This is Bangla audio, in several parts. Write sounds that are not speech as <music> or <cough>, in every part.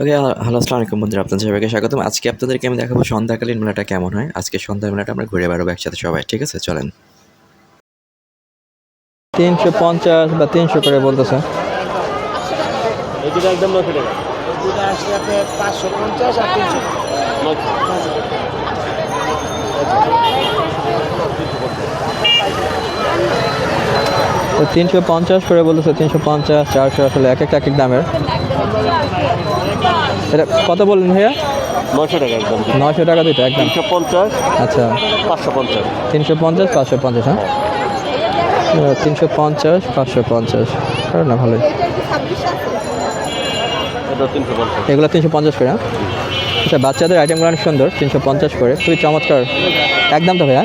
ওকে হ্যালো আসসালামু আলাইকুম বন্ধুরা আপনাদের সবাইকে স্বাগতম। আজকে আপনাদেরকে আমি দেখাবো সন্ধ্যাকালীন মেলাটা কেমন হয়। আজকে সন্ধ্যা মেলাটা আমরা ঘুরে বেড়াবো একসাথে সবাই ঠিক আছে? চলেন। তিনশো পঞ্চাশ বা তিনশো করে বলতেছে। এগুলো একদম পাঁচশো পঞ্চাশ আর তিনশো। তো তিনশো পঞ্চাশ করে বলতেছে তিনশো পঞ্চাশ চারশো আসলে এক একটা এক এক দামের। এটা কত বললেন ভাইয়া? নশো টাকা একদম। নশো টাকা দিতে একদম। তিনশো পঞ্চাশ। আচ্ছা। পাঁচশো পঞ্চাশ। তিনশো পঞ্চাশ পাঁচশো পঞ্চাশ হ্যাঁ? তিনশো পঞ্চাশ পাঁচশো পঞ্চাশ। না ভালোই। এগুলো তিনশো পঞ্চাশ করে হ্যাঁ? আচ্ছা বাচ্চাদের আইটেমগুলো অনেক সুন্দর তিনশো পঞ্চাশ করে। খুবই চমৎকার। একদম তো ভাইয়া?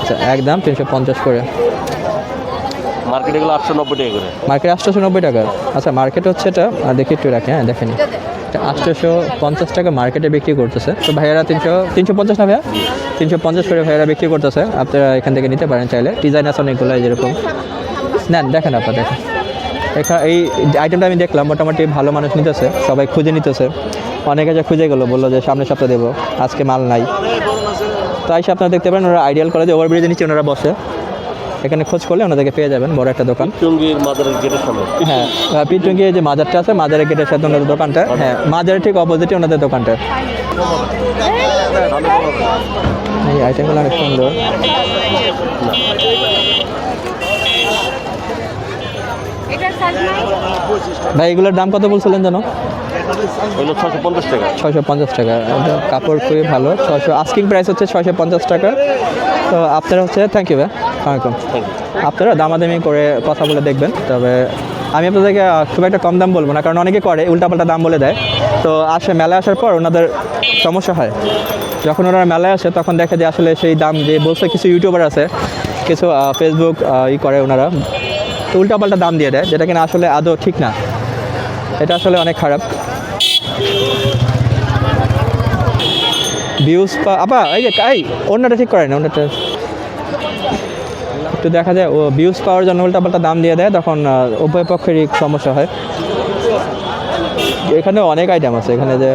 আচ্ছা একদম তিনশো পঞ্চাশ করে। মার্কেট এগুলো আটশো নব্বই টাকা করে। মার্কেট আটশোশো নব্বই টাকা। আচ্ছা মার্কেট হচ্ছে এটা দেখি একটু রাখি হ্যাঁ দেখেনি। আটশোশো পঞ্চাশ টাকা মার্কেটে বিক্রি করতেছে। তো ভাইয়ারা তিনশো তিনশো পঞ্চাশ না ভাইয়া? তিনশো পঞ্চাশ করে ভাইয়ারা বিক্রি করতেছে। আপনারা এখান থেকে নিতে পারেন চাইলে। ডিজাইন আছে অনেকগুলো যেরকম। নেন, দেখেন আপনার, দেখেন। এখানে এই আইটেমটা আমি দেখলাম, মোটামুটি ভালো মানুষ নিতেছে, সবাই খুঁজে নিতেছে। অনেকে যা খুঁজে গেলো, বলল যে সামনের সপ্তাহে দেবো, আজকে মাল নাই। তাই সে আপনারা দেখতে পারেন, ওরা আইডিয়াল কলেজে ওভারব্রিজের নিচে ওনারা বসে। এখানে খোঁজ করলে ওনাদেরকে পেয়ে যাবেন বড় একটা দোকান। টুঙ্গির মাদারের গেটের সামনে। হ্যাঁ পিটুঙ্গি যে মাজারটা আছে মাজারের গেটের সাথে ওনাদের দোকানটা। হ্যাঁ মাজারের ঠিক অপোজিটে ওনাদের দোকানটা। এই আইটেমগুলো অনেক সুন্দর। ভাই এগুলোর দাম কত বলছিলেন জানো? ছশো পঞ্চাশ টাকা। ছয়শো পঞ্চাশ টাকা। কাপড় খুবই ভালো। ছয়শো আস্কিং প্রাইস হচ্ছে ছয়শো পঞ্চাশ টাকা। তো আপনারা হচ্ছে থ্যাংক ইউ ভাই। আপনারা দামাদামি করে কথা বলে দেখবেন, তবে আমি আপনাদেরকে খুব একটা কম দাম বলব না, কারণ অনেকে করে, উল্টাপাল্টা দাম বলে দেয়। তো আসে, মেলায় আসার পর ওনাদের সমস্যা হয়। যখন ওনারা মেলায় আসে, তখন দেখে যে আসলে সেই দাম যে বলছে, কিছু ইউটিউবার আছে, কিছু ফেসবুক ই করে ওনারা। তো উল্টাপাল্টা দাম দিয়ে দেয়, যেটা কিনা আসলে আদৌ ঠিক না। এটা আসলে অনেক খারাপ। ভিউজ পা আপা, এই যে, এই অন্যটা ঠিক করে না অন্যটা একটু দেখা যায়, ও ভিউজ পাওয়ার জন্য উল্টাপাল্টা দাম দিয়ে দেয়, তখন উভয় পক্ষেরই সমস্যা হয়। এখানে অনেক আইটেম আছে, এখানে যে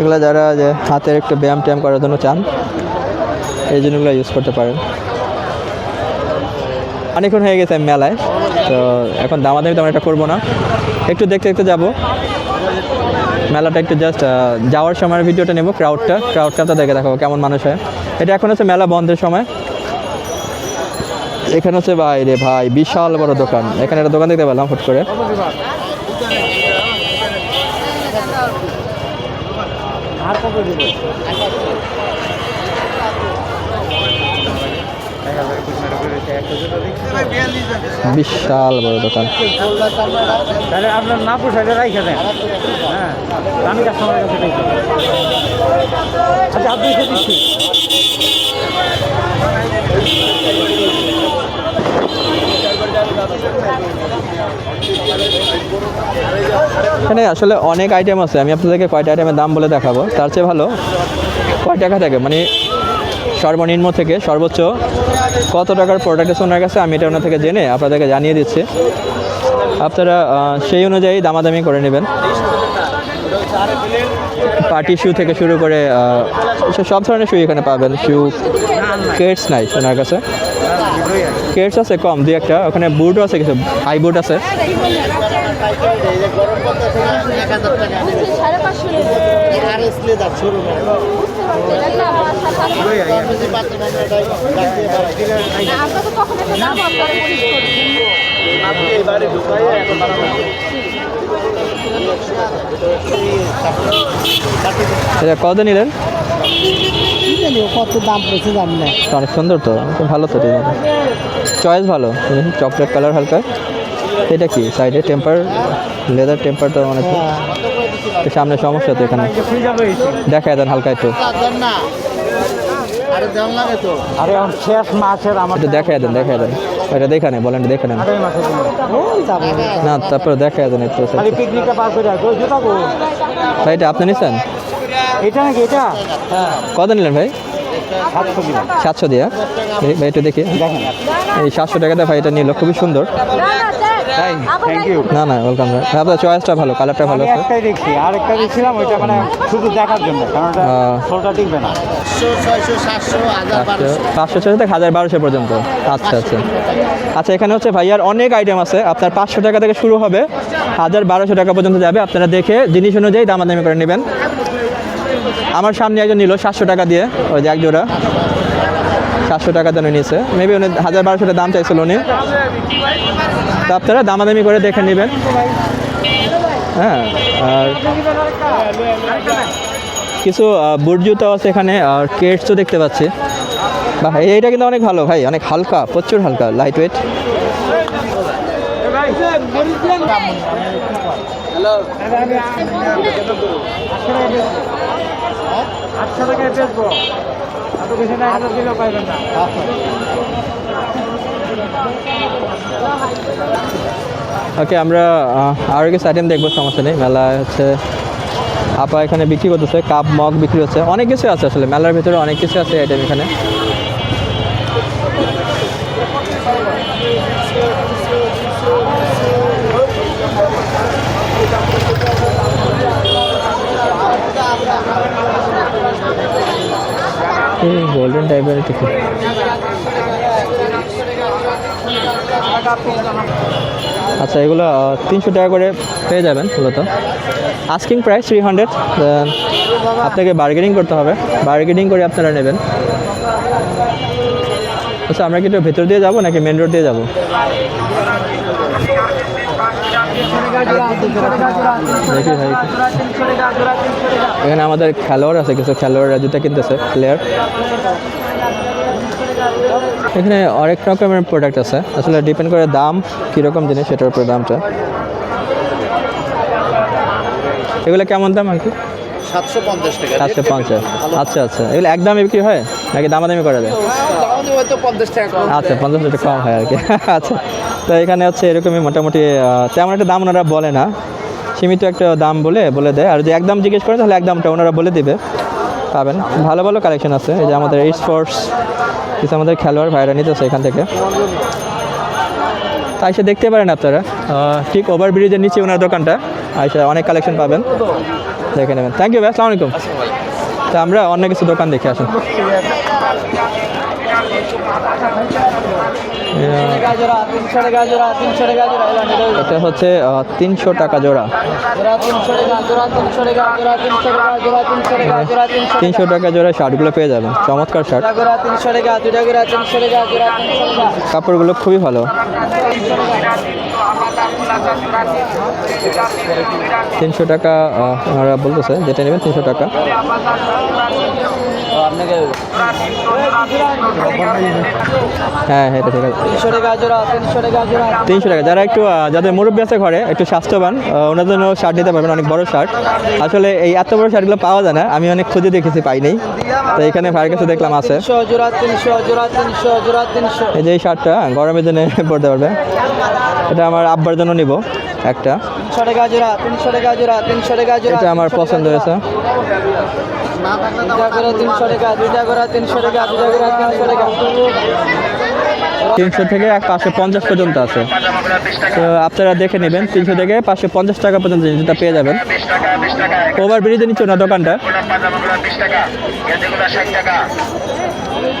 এগুলো যারা যে হাতের একটু ব্যায়াম ট্যায়াম করার জন্য চান, এই জিনিসগুলো ইউজ করতে পারেন। অনেকক্ষণ হয়ে গেছে মেলায়, তো এখন দামাদামি তেমন একটা করব না। একটু দেখতে দেখতে যাব। মেলাটা একটু জাস্ট যাওয়ার সময় ভিডিওটা নেব ক্রাউডটা ক্রাউডটা তো দেখে দেখাবো, কেমন মানুষ হয়। এটা এখন হচ্ছে মেলা বন্ধের সময়। এখানে হচ্ছে ভাই রে ভাই, বিশাল বড় দোকান। এখানে একটা দোকান দেখতে পেলাম, হুট করে। বিশাল বড় দোকান। তাহলে আপনার না রাইখে দেন। হ্যাঁ আমি কাস্টমারের কাছে আচ্ছা আপনি দিচ্ছি। এখানে আসলে অনেক আইটেম আছে। আমি আপনাদেরকে কয়টা আইটেমের দাম বলে দেখাবো। তার চেয়ে ভালো কয় টাকা থাকে? মানে সর্বনিম্ন থেকে সর্বোচ্চ কত টাকার প্রোডাক্ট আছে ওনার কাছে আমি এটা ওনার থেকে জেনে আপনাদেরকে জানিয়ে দিচ্ছি। আপনারা সেই অনুযায়ী দামাদামি করে নেবেন। পার্টি শু থেকে শুরু করে সব ধরনের শু এখানে পাবেন। শু কেটস নাই ওনার কাছে। কেটস আছে কম, দুই একটা। ওখানে বুটও আছে কিছু হাই বুট আছে। এটা কত নিলেন? কত দাম পড়েছে জানি না অনেক সুন্দর তো, ভালো তো চয়েস ভালো চকলেট কালার হালকা? এটা কি? সাইডে টেম্পার লেদার টেম্পার তো অনেক একটু সামনে সমস্যা তো এখানে। দেখা দেন হালকা একটু। না আরে দেওয়ান লাগে তো আরে এখন শেষ মাসের আমার একটু দেন দেখা দেন। এটা দেখা বলেন দেখা নেন। না তারপরে দেন একটু পিকনিকটা পার করে আসব জুতা গো ভাই এটা আপনি নিছেন? এটা নাকি এটা? হ্যাঁ কত নিলেন ভাই? সাতশো দিয়া। ভাই একটু দেখি। এই সাতশো টাকাতে ভাই এটা নিল খুবই সুন্দর। না না দেখ তাই? থ্যাংক ইউ না না ওয়েলকাম আপনার চয়েসটা ভালো কালারটা ভালো আছে একটাই দেখছি আরেকটা দেখছিলাম ওইটা মানে শুধু দেখার জন্য কারণ ওটা সোলটা টিকবে না। পাঁচশো ছশো থেকে হাজার বারোশো পর্যন্ত। আচ্ছা আচ্ছা। আচ্ছা এখানে হচ্ছে ভাইয়ার অনেক আইটেম আছে। আপনার পাঁচশো টাকা থেকে শুরু হবে। হাজার বারোশো টাকা পর্যন্ত যাবে। আপনারা দেখে জিনিস অনুযায়ী দামাদামি করে নেবেন। আমার সামনে একজন নিল সাতশো টাকা দিয়ে ওই যে এক জোড়া সাতশো টাকা দামে নিয়েছে। মেবি উনি হাজার বারোশো দাম চাইছিল উনি। তো আপনারা দামাদামি করে দেখে নেবেন। হ্যাঁ আর কিছু বুট জুতো আছে এখানে, আর কেটসও দেখতে পাচ্ছি। বা এইটা কিন্তু অনেক ভালো ভাই, অনেক হালকা, প্রচুর হালকা লাইট ওয়েট আটশো টাকায় বেচবো এত বেশি না পাইবেন না ওকে, আমরা আরও কিছু আইটেম দেখব, সমস্যা নেই। মেলায় হচ্ছে, আপা এখানে বিক্রি করতেছে, কাপ, মগ বিক্রি হচ্ছে। অনেক কিছু আছে আসলে, মেলার ভিতরে অনেক কিছু আছে আইটেম এখানে। গোল্ডেন টাইপের টিকিট আচ্ছা এগুলো তিনশো টাকা করে পেয়ে যাবেন মূলত। আস্কিং প্রাইস থ্রি হান্ড্রেড আপনাকে বার্গেনিং করতে হবে। বার্গেনিং করে আপনারা নেবেন। আচ্ছা আমরা কি একটু ভেতর দিয়ে যাব নাকি মেন রোড দিয়ে যাব? দেখি ভাই এখানে আমাদের খেলোয়াড় আছে কিছু খেলোয়াড়রা জুতা কিনতেছে প্লেয়ার এখানে অনেক রকমের প্রোডাক্ট আছে। আসলে ডিপেন্ড করে দাম কীরকম জিনিস সেটার উপরে দামটা এগুলো কেমন দাম আর কি? সাতশো পঞ্চাশ টাকা। সাতশো পঞ্চাশ। আচ্ছা আচ্ছা। এগুলো একদমে বিক্রি হয়? নাকি দামাদামি করা যায় আচ্ছা পঞ্চাশ টাকা কম হয় আর কি। <laughs> আচ্ছা তো এখানে হচ্ছে এরকমই মোটামুটি তেমন একটা দাম ওনারা বলে না। সীমিত একটা দাম বলে বলে দেয়। আর যদি একদম জিজ্ঞেস করেন তাহলে একদমটা ওনারা বলে দিবে। পাবেন। ভালো ভালো কালেকশন আছে। এই যে আমাদের এই স্পোর্টস কিছু আমাদের খেলোয়াড় ভাইরা নিতেছে এখান থেকে। তাই সে দেখতে পারেন আপনারা। ঠিক ওভার ব্রিজের নিচে ওনার দোকানটা। আইসা অনেক কালেকশন পাবেন। দেখে নেবেন। থ্যাংক ইউ ভাই আসসালামু আলাইকুম। তো আমরা অন্য কিছু দোকান দেখে আসুন এটা হচ্ছে তিনশো টাকা জোড়া। তিনশো টাকা জোড়া শার্টগুলো পেয়ে যাবেন। চমৎকার শার্ট। কাপড়গুলো খুবই ভালো। তিনশো টাকা ওনারা বলতেছে, যেটা নেবেন তিনশো টাকা। হ্যাঁ হ্যাঁ ঠিক আছে তিনশো টাকা যারা একটু যাদের মুরব্বী আছে ঘরে একটু স্বাস্থ্যবান ওনার জন্য শার্ট নিতে পারবেন অনেক বড় শার্ট আসলে এই এত বড় শার্টগুলো পাওয়া যায় না আমি অনেক খুঁজে দেখেছি পাই নাই তো এখানে ভাইয়ের কাছে দেখলাম আছে। এই যে এই শার্টটা গরমের জন্য <laughs> পরতে পারবে। এটা আমার আব্বার জন্য নিব একটা। এটা আমার পছন্দ হয়েছে। তিনশো থেকে পাঁচশো পঞ্চাশ পর্যন্ত আছে। তো আপনারা দেখে নেবেন, তিনশো থেকে পাঁচশো পঞ্চাশ টাকা পর্যন্ত জিনিসটা পেয়ে যাবেন। ওভার ব্রিজে নিচ্ছে না দোকানটা।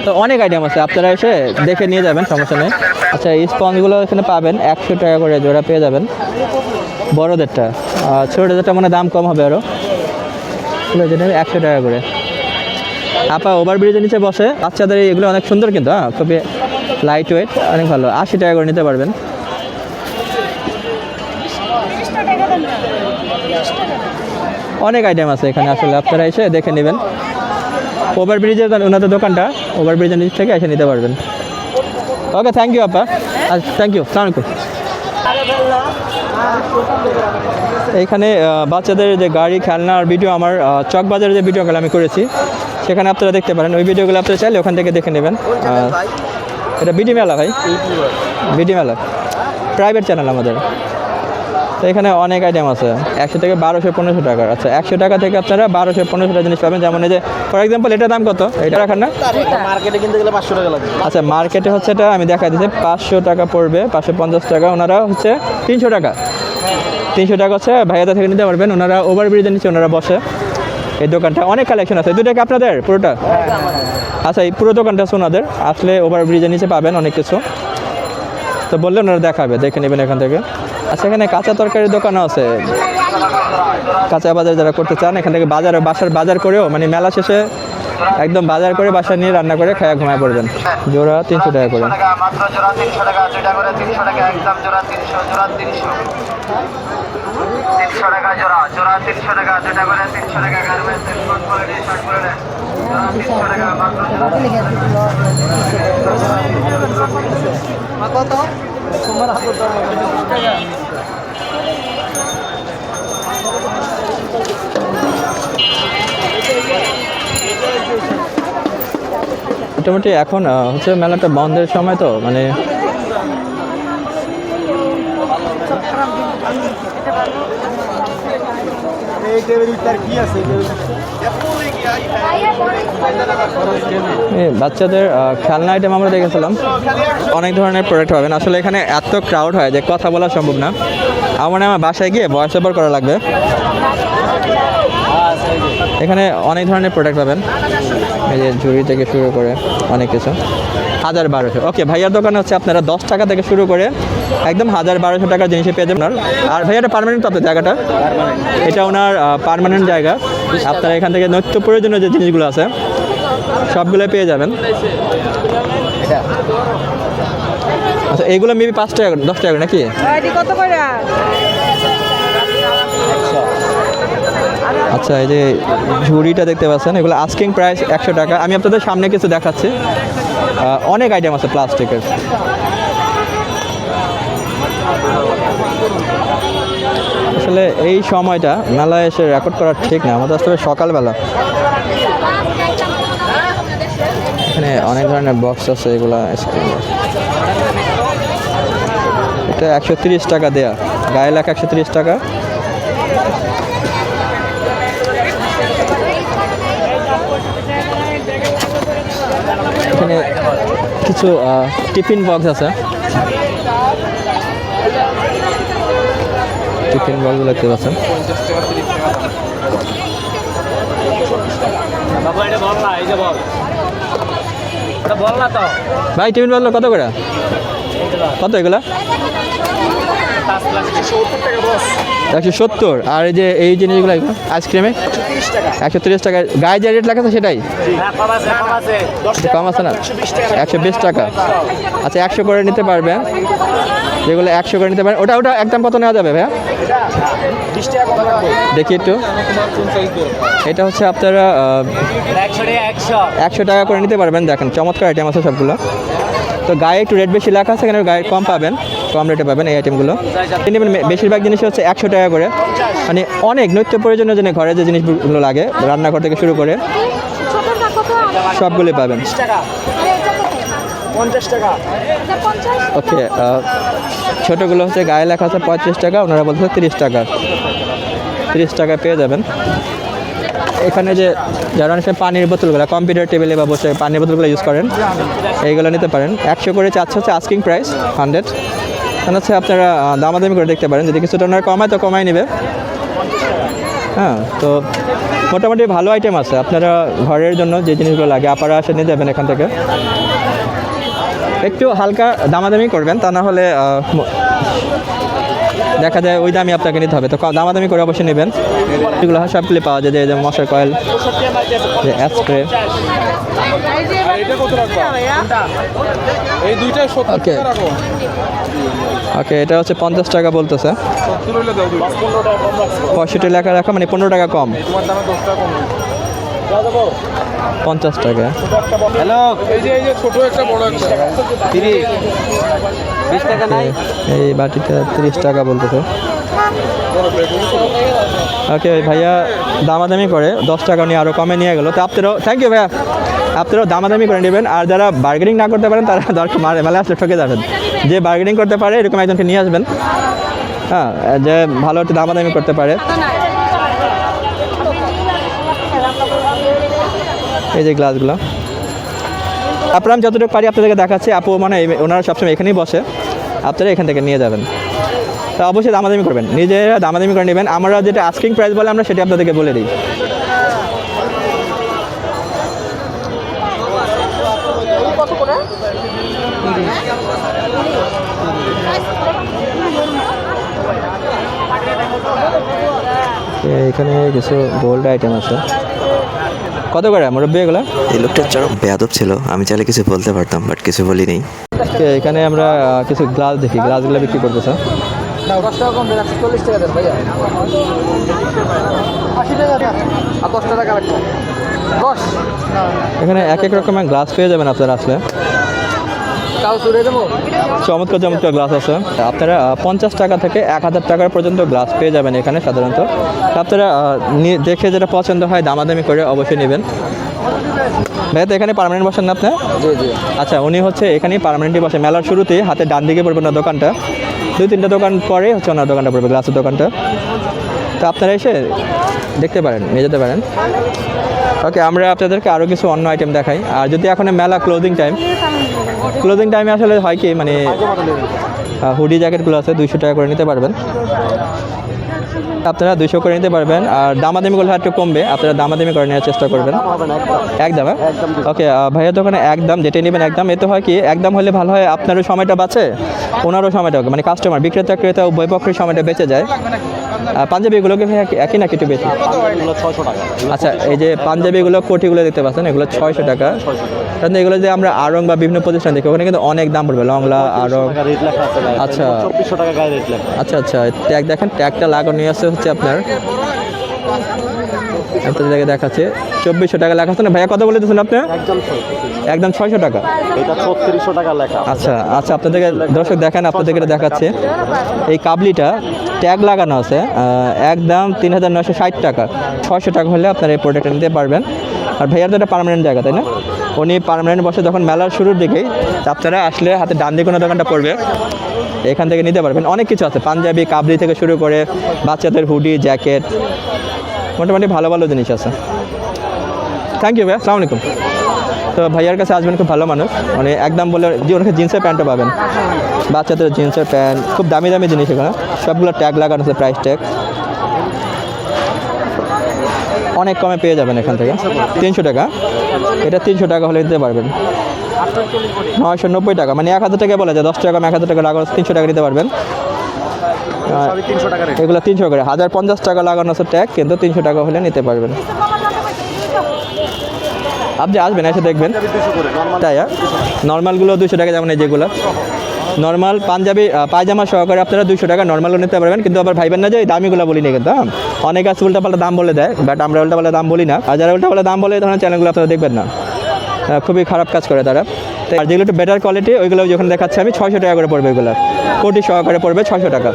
তো অনেক আইটেম আছে, আপনারা এসে দেখে নিয়ে যাবেন, সমস্যা নেই। আচ্ছা স্পঞ্জগুলো এখানে পাবেন একশো টাকা করে জোড়া পেয়ে যাবেন। বড়োদেরটা ছোটোদেরটা মানে দাম কম হবে আরও একশো টাকা করে। আপা, ওভার ব্রিজের নিচে বসে। বাচ্চাদের এগুলো অনেক সুন্দর কিন্তু হ্যাঁ খুবই লাইট ওয়েট অনেক ভালো। আশি টাকা করে নিতে পারবেন। অনেক আইটেম আছে এখানে আসলে, আপনারা এসে দেখে নেবেন। ওভার ব্রিজের ওনাদের দোকানটা, ওভার ব্রিজের নিচ থেকে এসে নিতে পারবেন। ওকে থ্যাংক ইউ আপা। আচ্ছা থ্যাংক ইউ সালাম আলাইকুম। এইখানে বাচ্চাদের যে গাড়ি, খেলনা আর ভিডিও আমার চকবাজারের যে ভিডিওগুলো আমি করেছি সেখানে আপনারা দেখতে পারেন। ওই ভিডিওগুলো আপনারা চাইলে ওখান থেকে দেখে নেবেন। এটা বিডি মেলা ভাই? বিডি মেলা। প্রাইভেট চ্যানেল আমাদের। তো এখানে অনেক আইটেম আছে। একশো থেকে বারোশো পনেরোশো টাকার। আচ্ছা একশো টাকা থেকে আপনারা বারোশো পনেরোশো টাকা জিনিস পাবেন। যেমন এই যে ফর এক্সাম্পল এটার দাম কত? এটা রাখার না? মার্কেটে কিনতে গেলে পাঁচশো টাকা লাগবে। আচ্ছা মার্কেটে হচ্ছে এটা আমি দেখা দিচ্ছি। পাঁচশো টাকা পড়বে পাঁচশো পঞ্চাশ টাকা। ওনারা হচ্ছে তিনশো টাকা। তিনশো টাকা হচ্ছে ভাইয়াদা থেকে নিতে পারবেন। ওনারা ওভার ব্রিজের নিচে ওনারা বসে। এই দোকানটা অনেক কালেকশন আছে। দুটো কি আপনাদের পুরোটা? আচ্ছা এই পুরো দোকানটা আছে ওনাদের। আসলে ওভার ব্রিজের নিচে পাবেন অনেক কিছু। তো বললে ওনারা দেখাবে, দেখে নেবেন এখান থেকে। আচ্ছা এখানে কাঁচা তরকারির দোকানও আছে। কাঁচা বাজার যারা করতে চান, এখান থেকে বাজার বাসার বাজার করেও মানে মেলা শেষে একদম বাজার করে বাসা নিয়ে রান্না করে খায়া ঘুমায় পড়বেন। জোড়া তিনশো টাকা করে। তিনশো টাকা জোড়া জোড়া তিনশো টাকা দুইটা করে তিনশো টাকা গার্মেন্টস কোট কোয়ালিটি শার্ট করে দেয় তিনশো টাকা মাত্র জোড়া মোটামুটি এখন হচ্ছে মেলাটা বন্ধের সময় তো মানে বাচ্চাদের খেলনা আইটেম আমরা দেখেছিলাম। অনেক ধরনের প্রোডাক্ট পাবেন। আসলে এখানে এত ক্রাউড হয় যে কথা বলা সম্ভব না। আমার আমার বাসায় গিয়ে ভয়েস ওভার করা লাগবে। এখানে অনেক ধরনের প্রোডাক্ট পাবেন। এই যে ঝুড়ি থেকে শুরু করে অনেক কিছু। হাজার বারোশো। ওকে ভাইয়ার দোকানে হচ্ছে আপনারা দশ টাকা থেকে শুরু করে একদম হাজার বারোশো টাকার জিনিসে পেয়ে যাবেন আর- আর ভাইয়াটা পার্মানেন্ট আপনার জায়গাটা? এটা ওনার পার্মানেন্ট জায়গা। আপনারা এখান থেকে নিত্য প্রয়োজনীয় যে জিনিসগুলো আছে সবগুলো পেয়ে যাবেন। আচ্ছা এইগুলো মেবি পাঁচ টাকা দশ টাকা নাকি? কত করে? আচ্ছা এই যে ঝুড়িটা দেখতে পাচ্ছেন এগুলো আস্কিং প্রাইস একশো টাকা। আমি আপনাদের সামনে কিছু দেখাচ্ছি। অনেক আইটেম আছে প্লাস্টিকের আসলে এই সময়টা মেলায় এসে রেকর্ড করা ঠিক না। আমাদের আসলে সকালবেলা। এখানে অনেক ধরনের বক্স আছে, এগুলা এটা একশো তিরিশ টাকা দেয়া। গায়ে লাখ একশো তিরিশ টাকা। এখানে কিছু টিফিন বক্স আছে। টিফিন বক্সগুলো দেখতে পাচ্ছেন ভাই টিফিন বক্সগুলো কত করে? কত এগুলা? একশো সত্তর। আর এই যে এই জিনিসগুলো আইসক্রিমে? একশো তিরিশ টাকা। গায়ে যে রেট লেখা আছে সেটাই কম আছে না? একশো বিশ টাকা। আচ্ছা একশো করে নিতে পারবেন যেগুলো একশো করে নিতে পারেন ওটা ওটা একদম কত নেওয়া যাবে ভাইয়া? দেখি একটু। এটা হচ্ছে আপনারা একশো। টাকা করে নিতে পারবেন দেখেন চমৎকার আইটেম আছে সবগুলো। তো গায়ে একটু রেট বেশি লেখা আছে এখানে গায়ে কম পাবেন কম রেটে পাবেন এই আইটেমগুলো বেশিরভাগ জিনিস হচ্ছে একশো টাকা করে। মানে অনেক নিত্য প্রয়োজনীয় জন্য ঘরে যে জিনিসগুলো লাগে রান্নাঘর থেকে শুরু করে সবগুলোই পাবেন। ওকে ছোটোগুলো হচ্ছে গায়ে লেখা আছে পঁয়ত্রিশ টাকা ওনারা বলছে তিরিশ টাকা। তিরিশ টাকা পেয়ে যাবেন। এখানে যে যারা অনেক পানির বোতলগুলো কম্পিউটার টেবিলে বা বসে পানির বোতলগুলো ইউজ করেন এইগুলো নিতে পারেন। একশো করে চারশো হচ্ছে আস্কিং প্রাইস হান্ড্রেড তাহলে হচ্ছে আপনারা দামাদামি করে দেখতে পারেন। যদি কিছুটা ওনারা কমায় তো কমায় নেবে। হ্যাঁ তো মোটামুটি ভালো আইটেম আছে। আপনারা ঘরের জন্য যে জিনিসগুলো লাগে আপারা আসে নিয়ে যাবেন এখান থেকে। একটু হালকা দামাদামি করবেন তা না হলে দেখা যায় ওই দামই আপনাকে নিতে হবে। তো দামাদামি করে অবশ্যই নেবেন। এগুলো সবগুলি পাওয়া যায় যে মশার কয়েল যে ওকে ওকে এটা হচ্ছে পঞ্চাশ টাকা বলতেছে। পঁয়ষট্টি লেখা রাখা মানে পনেরো টাকা কম। পঞ্চাশ টাকা। হ্যালো এই যে এই যে ছোট একটা বড় একটা। তিরিশ। বিশ টাকা নাই? এই বাটিটা তিরিশ টাকা বলতেছে। ওকে ভাইয়া দামাদামি করে দশ টাকা নিয়ে আরও কমে নিয়ে গেলো। তো আপনারাও থ্যাংক ইউ ভাইয়া। আপনারাও দামাদামি করে নেবেন আর যারা বার্গেনিং না করতে পারেন তারা দরকার মারে মেলা আসলে ঠকে যাবেন। যে বার্গেনিং করতে পারে এরকম একজনকে নিয়ে আসবেন। হ্যাঁ যে ভালো একটু দামাদামি করতে পারে। এই যে গ্লাসগুলো আমি যতটুকু পারি আপনাদেরকে দেখাচ্ছি, আপু মানে ওনারা সবসময় এখানেই বসে। আপনারা এখান থেকে নিয়ে যাবেন। তো অবশ্যই দামাদামি করবেন। নিজেরা দামাদামি করে নেবেন। আমরা যেটা আস্কিং প্রাইস বলে আমরা সেটা আপনাদেরকে বলে দিই। এখানে কিছু গোল্ড আইটেম আছে। কত করে মুরব্বী এগুলো? এই লোকটা চরম বেয়াদব ছিল আমি চাইলে কিছু বলতে পারতাম বাট কিছু বলি নেই এ, এখানে আমরা কিছু গ্লাস দেখি গ্লাসগুলো বিক্রি করতেছে দশ টাকা কম দেন একশো চল্লিশ টাকা দেন ভাইয়া আশি টাকা দেন আর দশ টাকা দশ এখানে এক এক রকমের গ্লাস পেয়ে যাবেন আপনারা আসলে। চমৎকার চমৎকার গ্লাস আছে। আপনারা পঞ্চাশ টাকা থেকে এক হাজার টাকার পর্যন্ত গ্লাস পেয়ে যাবেন এখানে সাধারণত। আপনারা দেখে যেটা পছন্দ হয় দামাদামি করে অবশ্যই নেবেন। ভাইয়া তো এখানে পার্মানেন্ট বসেন না জি আচ্ছা উনি হচ্ছে এখানেই পার্মানেন্টলি বসে। মেলার শুরুতে হাতে ডান দিকে পড়বে না দোকানটা। দুই তিনটা দোকান পরে হচ্ছে ওনার দোকানটা পড়বে গ্লাসের দোকানটা। তো আপনারা এসে দেখতে পারেন নিয়ে যেতে পারেন। ওকে আমরা আপনাদেরকে আরও কিছু অন্য আইটেম দেখাই। আর যদি এখন মেলা ক্লোজিং টাইম ক্লোজিং টাইমে আসলে হয় কি মানে হুডি জ্যাকেটগুলো আছে, দুইশো টাকা করে নিতে পারবেন। আপনারা দুইশো করে নিতে পারবেন, আর দামাদামিগুলো একটু কমবে, আপনারা দামাদামি করে নেওয়ার চেষ্টা করবেন। একদম ওকে ভাইয়ের দোকানে একদম যেটা নেবেন একদম। এতে হয় কি, একদম হলে ভালো হয়, আপনারও সময়টা বাঁচে, ওনারও সময়টা মানে কাস্টমার বিক্রেতা, ক্রেতা, উভয় পক্ষের সময়টা বেঁচে যায়। পাঞ্জাবিগুলোকে একই- নাকি একটু বেশি? আচ্ছা এই যে পাঞ্জাবিগুলো কোটিগুলো দেখতে পাচ্ছেন এগুলো ছয়শো টাকা। কারণ এগুলো যে আমরা আরং বা বিভিন্ন প্রতিষ্ঠান দেখি ওখানে কিন্তু অনেক দাম পড়বে লংলা আরং আচ্ছা। লেখা। আচ্ছা আচ্ছা ট্যাগ দেখেন ট্যাগটা লাগানো আছে হচ্ছে আপনার। আপনাদের জায়গায় দেখাচ্ছে। চব্বিশশো টাকা লেখা আছে না? ভাইয়া কত বলে দিয়েছেন আপনি? একদম একদম ছয়শো টাকা। এটা ছত্রিশশো টাকা লেখা। আচ্ছা আচ্ছা আপনাদেরকে দর্শক দেখেন আপনাদেরকে এটা দেখাচ্ছে। এই কাবলিটা ট্যাগ লাগানো আছে একদম তিন হাজার নশো ষাট টাকা। ছয়শো টাকা হলে আপনারা এই প্রোডাক্টটা নিতে পারবেন। আর ভাইয়ার তো এটা পার্মানেন্ট জায়গা তাই না? উনি পার্মানেন্ট বসে যখন মেলার শুরুর দিকেই আপনারা আসলে হাতে ডান দিকে কোনো দোকানটা পড়বে এখান থেকে নিতে পারবেন। অনেক কিছু আছে পাঞ্জাবি কাবলি থেকে শুরু করে বাচ্চাদের হুডি জ্যাকেট মোটামুটি ভালো ভালো জিনিস আছে। থ্যাংক ইউ ভাই আসসালামু তো ভাইয়ার কাছে আসবেন, খুব ভালো মানুষ। মানে একদম বলে যে ওনাকে জিন্সের প্যান্টও পাবেন। বাচ্চাদের জিন্সের প্যান্ট, খুব দামি দামি জিনিস এখানে সবগুলো ট্যাগ লাগানো আছে প্রাইস ট্যাগ অনেক কমে পেয়ে যাবেন এখান থেকে। তিনশো টাকা। এটা তিনশো টাকা হলে দিতে পারবেন। নয়শো নব্বই টাকা। মানে এক হাজার টাকা বলা যায়, দশ টাকা এক হাজার টাকা লাগানো তিনশো টাকা দিতে পারবেন আর তিনশো টাকা রেট এগুলো তিনশো করে। হাজার পঞ্চাশ টাকা লাগানো আছে ট্যাগ কিন্তু তিনশো টাকা হলে নিতে পারবেন। আপনি আসবেন এসে দেখবেন। তাই নর্মালগুলো দুশো টাকা। যেমন এই যেগুলো। নর্মাল পাঞ্জাবি পায়জামা সহকারে আপনারা দুশো টাকা নর্মালও নিতে পারবেন কিন্তু আবার ভাইবেন না যে দামিগুলো বলি না কিন্তু হ্যাঁ? অনেক আছে উল্টাপাল্টা দাম বলে দেয় বাট আমরা উল্টাপাল্টা দাম বলি না। আর যারা উল্টাপাল্টা দাম বলে ধরনের চ্যানেলগুলো আপনারা দেখবেন না। খুবই খারাপ কাজ করে তারা। আর যেগুলো একটু বেটার কোয়ালিটি ওইগুলো যখন দেখাচ্ছি আমি ছয়শো টাকা করে পড়বে এগুলো। কোটি সহকারে পড়বে ছয়শো টাকা।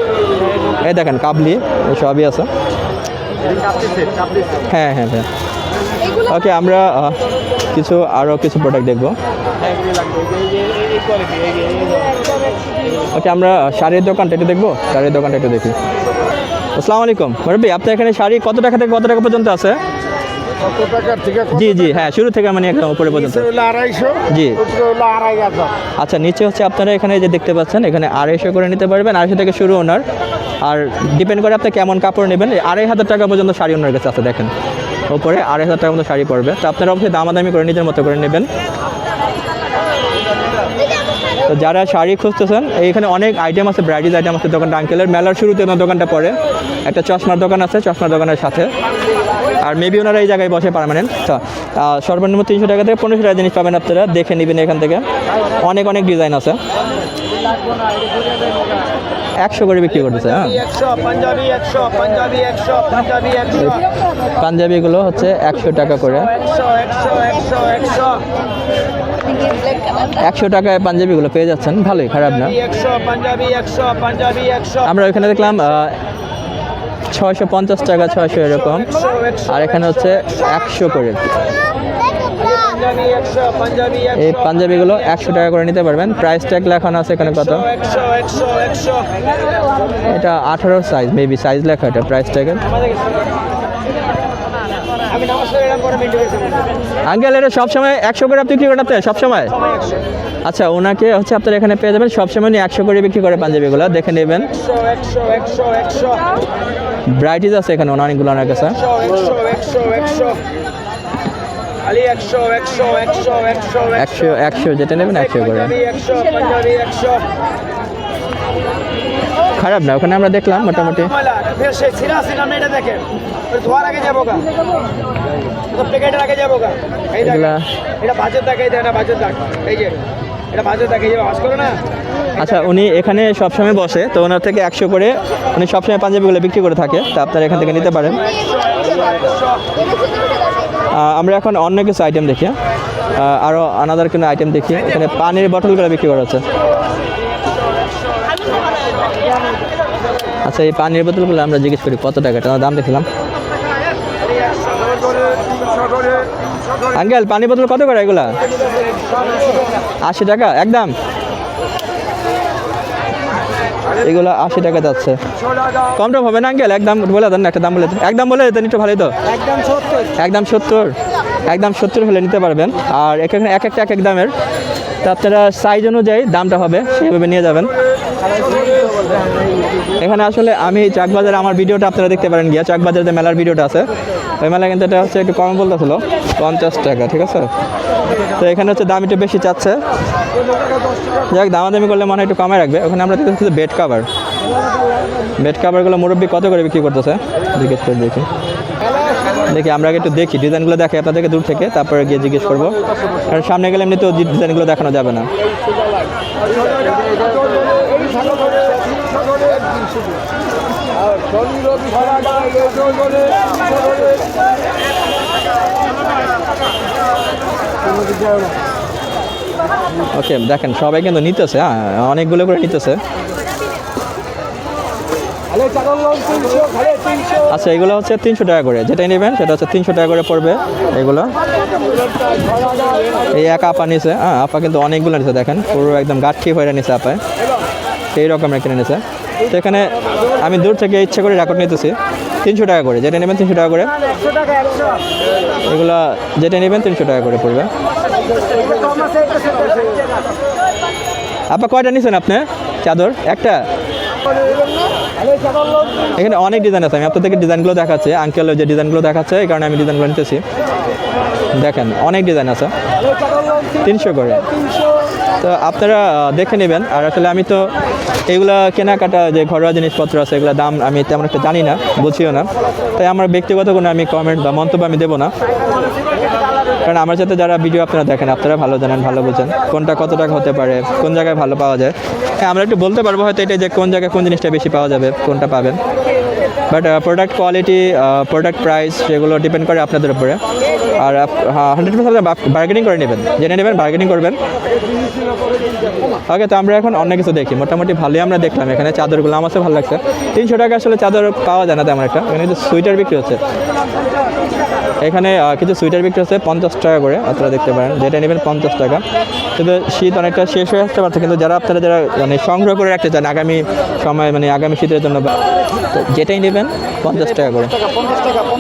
এই দেখেন কাবলি এই সবই আছে। হ্যাঁ হ্যাঁ হ্যাঁ। ওকে আমরা কিছু আরও কিছু প্রোডাক্ট দেখব। ওকে আমরা শাড়ির দোকানটা একটু দেখব শাড়ির দোকানটা একটু দেখি। আসসালামু আলাইকুম। মুরব্বী আপনার এখানে শাড়ি কত টাকা থেকে কত টাকা পর্যন্ত আছে? জি জি হ্যাঁ শুরু থেকে মানে একদম উপরে পর্যন্ত। জি। আচ্ছা নিচে হচ্ছে আপনারা এখানে যে দেখতে পাচ্ছেন এখানে আড়াইশো করে নিতে পারবেন আড়াইশো থেকে শুরু ওনার। আর ডিপেন্ড করে আপনি কেমন কাপড় নেবেন আড়াই হাজার টাকা পর্যন্ত শাড়ি ওনার কাছে আছে দেখেন। ওপরে আড়াই হাজার টাকার মতো শাড়ি পড়বে। তো আপনারা অবশ্যই দামাদামি করে নিজের মতো করে নেবেন। তো যারা শাড়ি খুঁজতেছেন এইখানে অনেক আইটেম আছে ব্রাইডিজ আইটেম আছে দোকানটা আঙ্কেলের মেলার শুরুতে ওনার দোকানটা পড়ে। একটা চশমার দোকান আছে চশমার দোকানের সাথে। আর মেবি ওনারা এই জায়গায় বসে পারমানেন্ট সর্বনিম্ন তিনশো টাকা থেকে পনেরোশো টাকা জিনিস পাবেন আপনারা। দেখে নেবেন এখান থেকে। অনেক অনেক ডিজাইন আছে। একশো করে বিক্রি করতেছে হ্যাঁ। পাঞ্জাবিগুলো হচ্ছে একশো টাকা করে। একশো টাকায় পাঞ্জাবিগুলো পেয়ে যাচ্ছেন। ভালোই, খারাপ না। আমরা ওইখানে দেখলাম ছয়শো পঞ্চাশ টাকা, ছয়শো এরকম। আর এখানে হচ্ছে একশো করে। এই পাঞ্জাবিগুলো একশো টাকা করে নিতে পারবেন। প্রাইস ট্যাগ লেখানো আছে এখানে কত? এটা আঠারো সাইজ মেবি সাইজ লেখা এটা প্রাইস ট্যাগের আঙ্কেল, এটা সবসময় একশো করে আপনি বিক্রি করেন আপনি সবসময়? আচ্ছা ওনাকে হচ্ছে আপনারা এখানে পেয়ে যাবেন। সবসময় উনি একশো করে বিক্রি করে পাঞ্জাবিগুলো। দেখে নেবেন। ব্রাইটিস আছে এখানে অনেকগুলো অনেক কাছে একশো একশো, যেটা নেবেন একশো করে। খারাপ না, ওখানে আমরা দেখলাম মোটামুটি। আছে এটা এটা দাগ এই যে, এটা ভাজের দাগ এই যে ভাজ করো না। আচ্ছা উনি এখানে সবসময় বসে, তো ওনার থেকে একশো করে উনি সবসময় পাঞ্জাবিগুলো বিক্রি করে থাকে, তা আপনারা এখান থেকে নিতে পারেন। আমরা এখন অন্য কিছু আইটেম দেখি। আরও আনাদার কোনো আইটেম দেখি। এখানে পানির বটলগুলো বিক্রি করা হচ্ছে। আচ্ছা এই পানির বোতলগুলো আমরা জিজ্ঞেস করি, কত টাকা? এটা দাম দেখলাম। আঙ্কেল পানি বোতল কত করে এগুলা? আশি টাকা, একদম। এগুলো আশি টাকা যাচ্ছে। কম টম হবে না আঙ্কেল? একদম বলে দেন একটা দাম বলে দেন। একদম বলে দেন একটু ভালোই তো। একদম সত্তর। একদম সত্তর। একদম সত্তর হলে নিতে পারবেন। আর এক এক একটা এক এক দামের। তা আপনারা সাইজ অনুযায়ী দামটা হবে সেভাবে নিয়ে যাবেন। এখানে আসলে আমি চাকবাজার আমার ভিডিওটা আপনারা দেখতে পারেন গিয়া। চাকবাজার যে মেলার ভিডিওটা আছে ওই মেলা কিন্তু এটা হচ্ছে একটু কম বলতেছিল, পঞ্চাশ টাকা, ঠিক আছে? তো এখানে হচ্ছে দাম একটু বেশি চাচ্ছে। যাক, দামাদামি করলে মনে একটু কমে রাখবে। ওখানে আমরা দেখতেছি বেড কাভার। বেড কাভারগুলো মুরব্বী কত করে বিক্রি করতেছে? জিজ্ঞেস করে দেখি। দেখি, আমরা একটু দেখি। ডিজাইনগুলো দেখে আপনাদেরকে দূর থেকে, তারপরে গিয়ে জিজ্ঞেস করব। কারণ সামনে গেলে এমনি তো ডিজাইনগুলো দেখানো যাবে না। ওকে, দেখেন, সবাই কিন্তু নিতেছে হ্যাঁ অনেকগুলো করে নিতেছে। আচ্ছা এগুলো হচ্ছে তিনশো টাকা করে যেটা নেবেন সেটা হচ্ছে তিনশো টাকা করে পড়বে এগুলো। এই এক আপা নিছে হ্যাঁ আপা কিন্তু অনেকগুলো নিছে, দেখেন, পুরো একদম গাঠি হয়ে নিছে আপায় সেই রকমের কিনে নিছে। তো এখানে আমি দূর থেকে ইচ্ছে করে রেকর্ড নিতেছি। তিনশো টাকা করে, যেটা নেবেন তিনশো টাকা করে। এগুলো যেটা নেবেন তিনশো টাকা করে পড়বে। আপা, কয়টা নিছেন আপনি? চাদর? একটা? এখানে অনেক ডিজাইন আছে, আমি আপনাদেরকে ডিজাইনগুলো দেখাচ্ছি। আঙ্কেল যে ডিজাইনগুলো দেখাচ্ছে, এই কারণে আমি ডিজাইনগুলো নিতেছি। দেখেন, অনেক ডিজাইন আছে। তিনশো করে। তো আপনারা দেখে নেবেন। আর আসলে আমি তো এগুলা কেনাকাটা যে ঘরোয়া জিনিসপত্র আছে, এগুলো দাম আমি তেমন একটা জানি না, বুঝিও না। তাই আমার ব্যক্তিগত কোনো আমি কমেন্ট বা মন্তব্য আমি দেবো না। কারণ আমার সাথে যারা ভিডিও আপনারা দেখেন, আপনারা ভালো জানেন, ভালো বোঝেন কোনটা কত টাকা হতে পারে, কোন জায়গায় ভালো পাওয়া যায়। হ্যাঁ আমরা একটু বলতে পারব হয়তো এটা যে কোন জায়গায় কোন জিনিসটা বেশি পাওয়া যাবে, কোনটা পাবেন। But product quality product price সেগুলো ডিপেন্ড করে আপনাদের উপরে। আর হান্ড্রেড পার্সেন্ট বার্গেনিং করে নেবেন, জেনে নেবেন বার্গেনিং করবেন। ওকে তো আমরা এখন অনেক কিছু দেখি, মোটামুটি ভালোই আমরা দেখলাম এখানে চাদরগুলো, আমার ভালো লাগছে। তিনশো টাকা আসলে চাদর পাওয়া যায় না তেমন একটা, এখানে কিন্তু সুইটার বিক্রি হচ্ছে। এখানে কিছু সুইটার বিক্রি হচ্ছে পঞ্চাশ টাকা করে, আপনারা দেখতে পারেন। যেটা নেবেন পঞ্চাশ টাকা। কিন্তু শীত অনেকটা শেষ হয়ে আসতে পারছে, কিন্তু যারা আপনারা যারা মানে সংগ্রহ করে রাখতে চান, আগামী সময় মানে আগামী শীতের জন্য তো যেটাই নেবেন, পঞ্চাশ টাকা করে।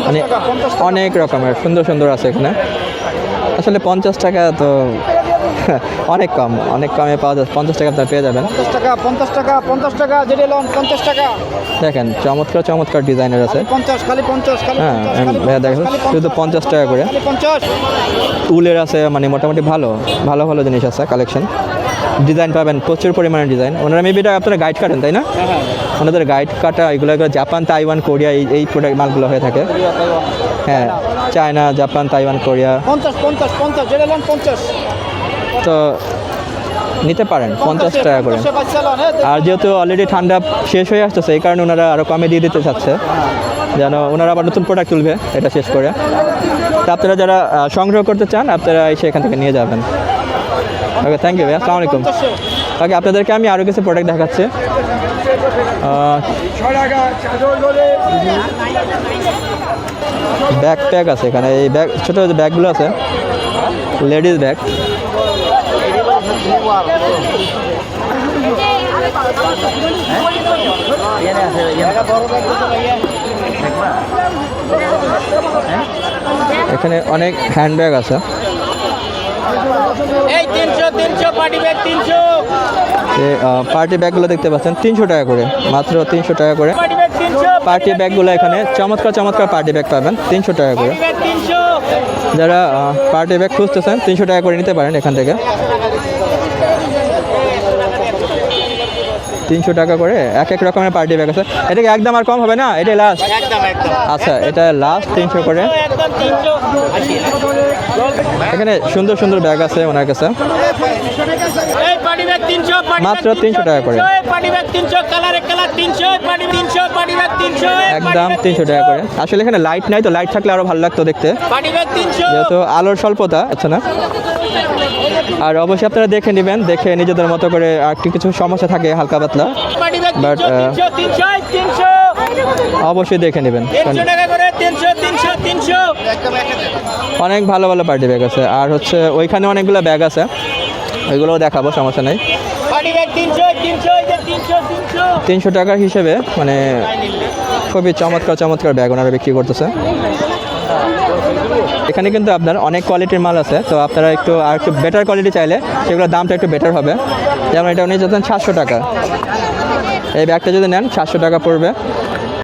মানে অনেক রকমের, সুন্দর সুন্দর আছে এখানে। আসলে পঞ্চাশ টাকা তো <laughs> অনেক কম অনেক কমে পাওয়া যায়। পঞ্চাশ টাকা আপনারা পেয়ে যাবেন। পঞ্চাশ টাকা পঞ্চাশ টাকা পঞ্চাশ টাকা যেটা লোন পঞ্চাশ টাকা। দেখেন চমৎকার চমৎকার ডিজাইনের আছে। পঞ্চাশ খালি পঞ্চাশ হ্যাঁ ভাইয়া দেখেন শুধু পঞ্চাশ টাকা করে। পঞ্চাশ। উলের আছে মানে মোটামুটি ভালো ভালো ভালো জিনিস আছে কালেকশন ডিজাইন পাবেন প্রচুর পরিমাণে ডিজাইন। ওনারা মেবি এটা আপনারা গাইড কাটেন তাই না? ওনাদের গাইড কাটা এগুলো এগুলো জাপান তাইওয়ান কোরিয়া এই এই প্রোডাক্ট মালগুলো হয়ে থাকে। হ্যাঁ চায়না জাপান তাইওয়ান কোরিয়া পঞ্চাশ পঞ্চাশ পঞ্চাশ পঞ্চাশ। তো নিতে পারেন, পঞ্চাশ টাকা করে। আর যেহেতু অলরেডি ঠান্ডা শেষ হয়ে আসতেছে, এই কারণে ওনারা আরও কমে দিয়ে দিতে চাচ্ছে। যেন ওনারা আবার নতুন প্রোডাক্ট তুলবে, এটা শেষ করে। তা আপনারা যারা সংগ্রহ করতে চান, আপনারা এসে এখান থেকে নিয়ে যাবেন। ওকে থ্যাংক ইউ আসসালামু আলাইকুম। ওকে আপনাদেরকে আমি আরও কিছু প্রোডাক্ট দেখাচ্ছি। ব্যাগ প্যাক আছে এখানে। এই ব্যাগ, ছোটো ব্যাগগুলো আছে লেডিস ব্যাগ এখানে অনেক হ্যান্ড ব্যাগ আছে পার্টি ব্যাগগুলো দেখতে পাচ্ছেন তিনশো টাকা করে মাত্র তিনশো টাকা করে। পার্টি ব্যাগগুলো এখানে চমৎকার চমৎকার পার্টি ব্যাগ পাবেন তিনশো টাকা করে। যারা পার্টি ব্যাগ খুঁজতেছেন তিনশো টাকা করে নিতে পারেন এখান থেকে। তিনশো টাকা করে এক এক রকমের পার্টি ব্যাগ আছে। এটা কি একদম আর কম হবে না এটা লাস্ট আচ্ছা এটা লাস্ট তিনশো করে। এখানে সুন্দর সুন্দর ব্যাগ আছে ওনার কাছে। ব্যাগ তিনশো টাকা করে। একদম তিনশো টাকা করে। আসলে এখানে লাইট নাই তো লাইট থাকলে আরও ভালো লাগতো দেখতে। যেহেতু আলোর স্বল্পতা আচ্ছা না? আর অবশ্যই আপনারা দেখে নেবেন দেখে নিজেদের মতো করে আর কিছু সমস্যা থাকে হালকা পাতলা। তিনশো অবশ্যই দেখে নেবেন। অনেক ভালো ভালো পার্টি ব্যাগ আছে। আর হচ্ছে ওইখানে অনেকগুলো ব্যাগ আছে। ওইগুলোও দেখাবো, সমস্যা নেই। তিনশো টাকার হিসেবে মানে খুবই চমৎকার চমৎকার ব্যাগ ওনারা বিক্রি করতেছে। এখানে কিন্তু আপনার অনেক কোয়ালিটির মাল আছে, তো আপনারা একটু আর একটু বেটার কোয়ালিটি চাইলে সেগুলোর দামটা একটু বেটার হবে। যেমন এটা উনি যেতেন সাতশো টাকা। এই ব্যাগটা যদি নেন, সাতশো টাকা পড়বে।